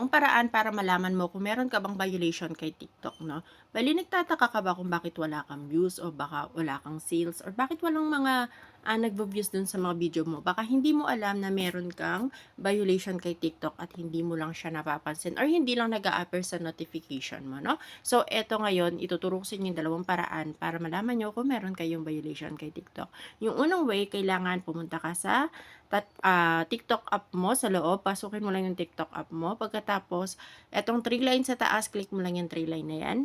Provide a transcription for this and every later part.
Ang paraan para malaman mo kung meron ka bang violation kay TikTok, no? Bali, nagtataka ka ba kung bakit wala kang views o baka wala kang sales or bakit walang mga ah, nagvo-views dun sa mga video mo? Baka hindi mo alam na meron kang violation kay TikTok at hindi mo lang siya napapansin or hindi lang nag appear sa notification mo, no? So, eto ngayon, ituturo ko sa inyo yung dalawang paraan para malaman nyo kung meron kayong violation kay TikTok. Yung unang way, kailangan pumunta ka sa tat, ah, TikTok app mo sa loob, pasukin mo lang yung TikTok app mo. Pagkatapos, etong three line sa taas, click mo lang yung three line na yan.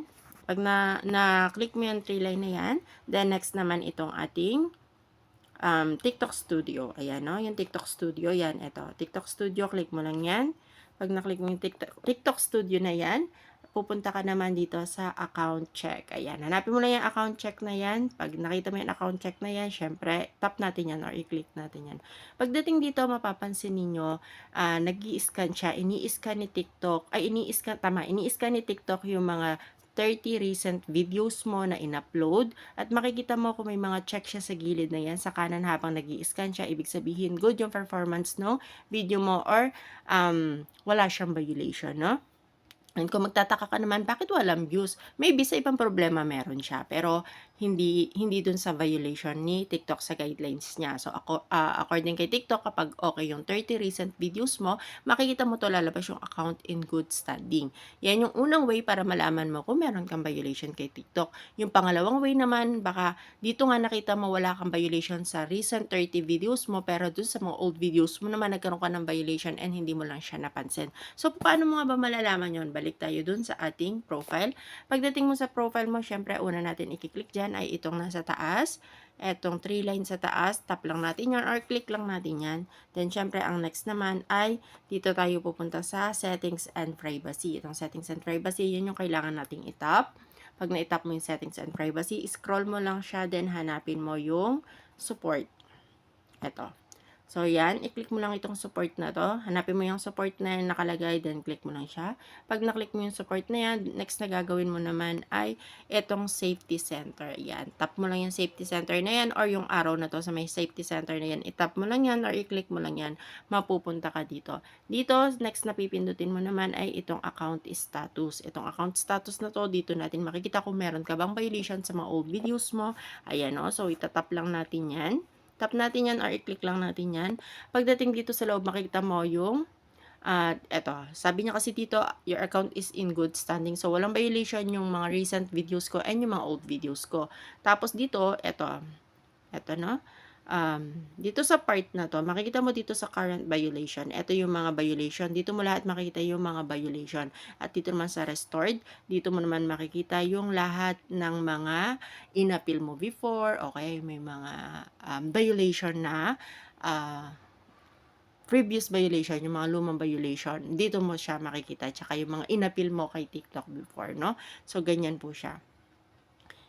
Pag na, na-click mo yung three line na yan, then next naman itong ating um, TikTok Studio. Ayan, no? Yung TikTok Studio, yan, ito. TikTok Studio, click mo lang yan. Pag na-click mo yung TikTok, TikTok Studio na yan, pupunta ka naman dito sa account check. Ayan, hanapin mo lang yung account check na yan. Pag nakita mo yung account check na yan, syempre, tap natin yan or i-click natin yan. Pagdating dito, mapapansin ninyo, uh, nag scan siya, ini-scan ni TikTok, ay ini-scan, tama, ini-scan ni TikTok yung mga 30 recent videos mo na in-upload at makikita mo kung may mga check siya sa gilid na yan sa kanan habang nag scan siya ibig sabihin good yung performance no video mo or um, wala siyang violation no And kung magtataka ka naman, bakit walang views? Maybe sa ibang problema meron siya, pero hindi hindi dun sa violation ni TikTok sa guidelines niya. So ako uh, according kay TikTok kapag okay yung 30 recent videos mo, makikita mo to lalabas yung account in good standing. Yan yung unang way para malaman mo kung meron kang violation kay TikTok. Yung pangalawang way naman, baka dito nga nakita mo wala kang violation sa recent 30 videos mo pero dun sa mga old videos mo naman nagkaroon ka ng violation and hindi mo lang siya napansin. So paano mo nga ba malalaman yon? Balik tayo dun sa ating profile. Pagdating mo sa profile mo, syempre una natin i-click dyan ay itong nasa taas. Etong 3 lines sa taas, tap lang natin yan or click lang natin yan. Then, syempre, ang next naman ay dito tayo pupunta sa settings and privacy. Itong settings and privacy, yun yung kailangan nating itap. Pag na-tap mo yung settings and privacy, scroll mo lang siya, then hanapin mo yung support. Ito. So, yan. I-click mo lang itong support na to. Hanapin mo yung support na yan nakalagay, then click mo lang siya. Pag na-click mo yung support na yan, next na gagawin mo naman ay itong safety center. Yan. Tap mo lang yung safety center na yan or yung arrow na to sa may safety center na yan. I-tap mo lang yan or i-click mo lang yan. Mapupunta ka dito. Dito, next na pipindutin mo naman ay itong account status. Itong account status na to, dito natin makikita kung meron ka bang violation sa mga old videos mo. Ayan o. So, itatap lang natin yan. Tap natin yan or i-click lang natin yan. Pagdating dito sa loob, makikita mo yung at uh, eto, sabi niya kasi dito, your account is in good standing. So, walang violation yung mga recent videos ko and yung mga old videos ko. Tapos dito, eto, eto no, um, dito sa part na to, makikita mo dito sa current violation. Ito yung mga violation. Dito mo lahat makikita yung mga violation. At dito naman sa restored, dito mo naman makikita yung lahat ng mga inappeal mo before. Okay, may mga um, violation na uh, previous violation, yung mga lumang violation, dito mo siya makikita. Tsaka yung mga inappeal mo kay TikTok before, no? So, ganyan po siya.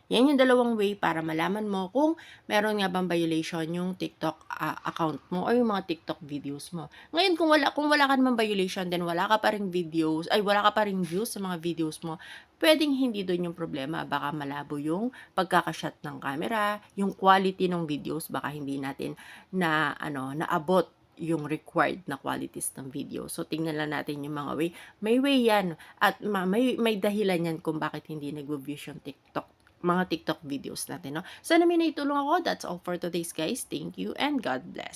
Yan yung dalawang way para malaman mo kung meron nga bang violation yung TikTok uh, account mo or yung mga TikTok videos mo. Ngayon, kung wala, kung wala ka naman violation, then wala ka pa rin videos, ay wala ka pa rin views sa mga videos mo, pwedeng hindi doon yung problema. Baka malabo yung pagkakashot ng camera, yung quality ng videos, baka hindi natin na, ano, naabot yung required na qualities ng video. So, tingnan lang natin yung mga way. May way yan. At may, may dahilan yan kung bakit hindi nag-views yung TikTok mga TikTok videos natin, no? Sana may naitulong ako. That's all for today's guys. Thank you and God bless.